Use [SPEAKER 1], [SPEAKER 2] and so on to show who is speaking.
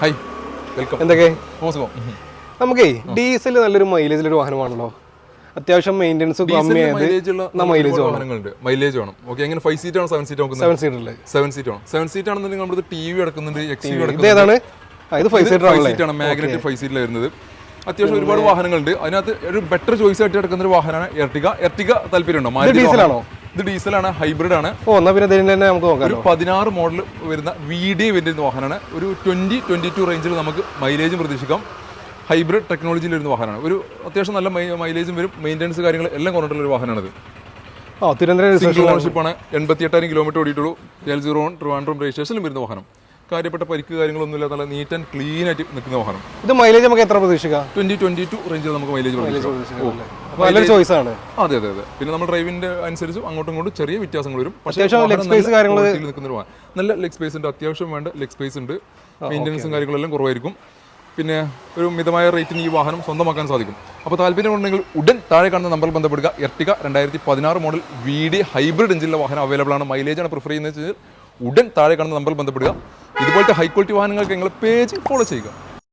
[SPEAKER 1] Hi welcome
[SPEAKER 2] എന്തൊക്കെ?
[SPEAKER 1] മോശം
[SPEAKER 2] നമുക്കേ ഡീസൽ നല്ലൊരു മൈലേജിലൊരു വാഹനമാണല്ലോ. അത്യാവശ്യം മെയിന്റെനൻസ് കമ്മിയായത്
[SPEAKER 1] മൈലേജ് വാഹനങ്ങളുണ്ട്. മൈലേജ് വേണം. ഓക്കെ എങ്ങനെ ഫൈവ് സീറ്റ് ആണോ സെവൻ സീറ്റ് നോക്കുന്നത്
[SPEAKER 2] സെവൻ സീറ്ററിലെ
[SPEAKER 1] സെവൻ സീറ്റ് ആണ് സെവൻ സീറ്റ് ആണെന്നുണ്ടെങ്കിൽ നമ്മുടെ ടി വി അടക്കുന്നുണ്ട് എക്സ്
[SPEAKER 2] ഇത് ഏതാണ്? ആ, ഇത് ഫൈവ്
[SPEAKER 1] സീറ്റ് ആണ്. മാഗ്നറ്റ് ഫൈവ് സീറ്റിൽ വരുന്നത്. അത്യാവശ്യം ഒരുപാട് വാഹനങ്ങളുണ്ട്. അതിനകത്ത് ഒരു ബെറ്റർ ചോയ്സ് ആയിട്ട് കിടക്കുന്ന ഒരു വാഹനമാണ് എർട്ടിക എർട്ടിക താല്പര്യമുണ്ടോ?
[SPEAKER 2] ഡീസലാണോ?
[SPEAKER 1] ഇത് ഡീസലാണ് ഹൈബ്രിഡ് ആണ്
[SPEAKER 2] ഓ എന്നാ പിന്നെ തന്നെ നമുക്ക് നോക്കാം
[SPEAKER 1] ഒരു പതിനാറ് മോഡൽ വരുന്ന വി ഡി വരുന്ന വാഹനമാണ്. ഒരു ട്വന്റി ട്വന്റി ടു റേഞ്ചിൽ നമുക്ക് മൈലേജും പ്രതീക്ഷിക്കാം. ഹൈബ്രിഡ് ടെക്നോളജിയിൽ വരുന്ന വാഹനമാണ്. ഒരു അത്യാവശ്യം നല്ല മൈലേജും വരും. മെയിന്റെനൻസ് കാര്യങ്ങൾ എല്ലാം കുറഞ്ഞിട്ടുള്ള ഒരു വാഹനമാണിത്.
[SPEAKER 2] ആ തിരുവനന്തപുരം
[SPEAKER 1] ഓണർഷിപ്പാണ് എൺപത്തി എട്ടായിരം കിലോമീറ്റർ ഓടിയിട്ടുള്ളൂ. എൽ സീറോ വൺ ട്രിവാൻഡ്രം രജിസ്ട്രേഷനിലും വരുന്ന വാഹനം. കാര്യപ്പെട്ട പരിക്ക് കാര്യങ്ങളൊന്നും ഇല്ല നല്ല നീറ്റ് ആൻഡ് ക്ലീൻ ആയിട്ട് നിൽക്കുന്ന വാഹനം.
[SPEAKER 2] ഇത് മൈലേജ് നമുക്ക് എത്ര പ്രതീക്ഷിക്കാം?
[SPEAKER 1] ട്വന്റി ട്വന്റി ടു റേഞ്ചിൽ നമുക്ക് മൈലേജ്
[SPEAKER 2] നല്ലൊരു ചോയ്സ് ആണ്.
[SPEAKER 1] അതെ അതെ അതെ. പിന്നെ നമ്മൾ ഡ്രൈവിന്റെ അനുസരിച്ച് അങ്ങോട്ടും ഇങ്ങോട്ടും ചെറിയ വ്യത്യാസങ്ങൾ വരും. പക്ഷേ നിൽക്കുന്ന ഒരു. നല്ല ലെഗ് സ്പേസ് ഉണ്ട് അത്യാവശ്യം വേണ്ട ലെഗ് സ്പേസ് ഉണ്ട്. മെയിന്റനൻസും കാര്യങ്ങളെല്ലാം കുറവായിരിക്കും. പിന്നെ ഒരു മിതമായ റേറ്റിന് ഈ വാഹനം സ്വന്തമാക്കാൻ സാധിക്കും. അപ്പോൾ താല്പര്യമുണ്ടെങ്കിൽ ഉടൻ താഴെ കാണുന്ന നമ്പറിൽ ബന്ധപ്പെടുക. എർട്ടിക രണ്ടായിരത്തി പതിനാറ് മോഡൽ വി ഡി ഹൈബ്രിഡ് എഞ്ചിനുള്ള വാഹനം അവൈലബിൾ ആണ്. മൈലേജാണ് പ്രിഫർ ചെയ്യുന്നത് വെച്ചാൽ ഉടൻ താഴെ കാണുന്ന നമ്പറിൽ ബന്ധപ്പെടുക. ഇതുപോലത്തെ ഹൈ ക്വാളിറ്റി വാഹനങ്ങൾക്ക് നിങ്ങൾ പേജ് ഫോളോ ചെയ്യുക.